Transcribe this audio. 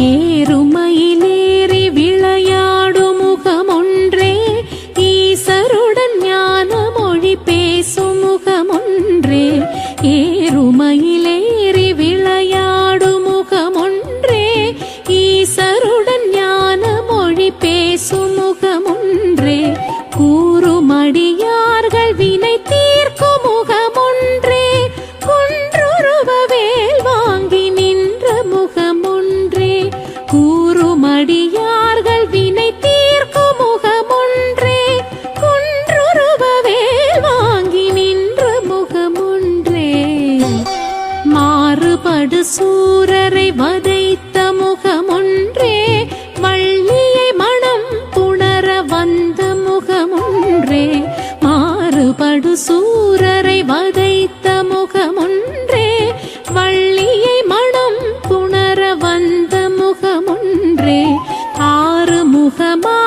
ஏறுமையிலேறி விளையாடும் முகமொன்றே ஈசருடன் ஞான மொழி பேசும் முகமொன்றே. ஏறுமையிலேறி படு சூரரை வதைத்த முகமொன்றே வள்ளியை மனம் புணர வந்த முகமொன்றே மாறுபடு சூரரை வதைத்த முகமொன்றே வள்ளியை மனம் புணர வந்த முகமொன்றே ஆறு முகமா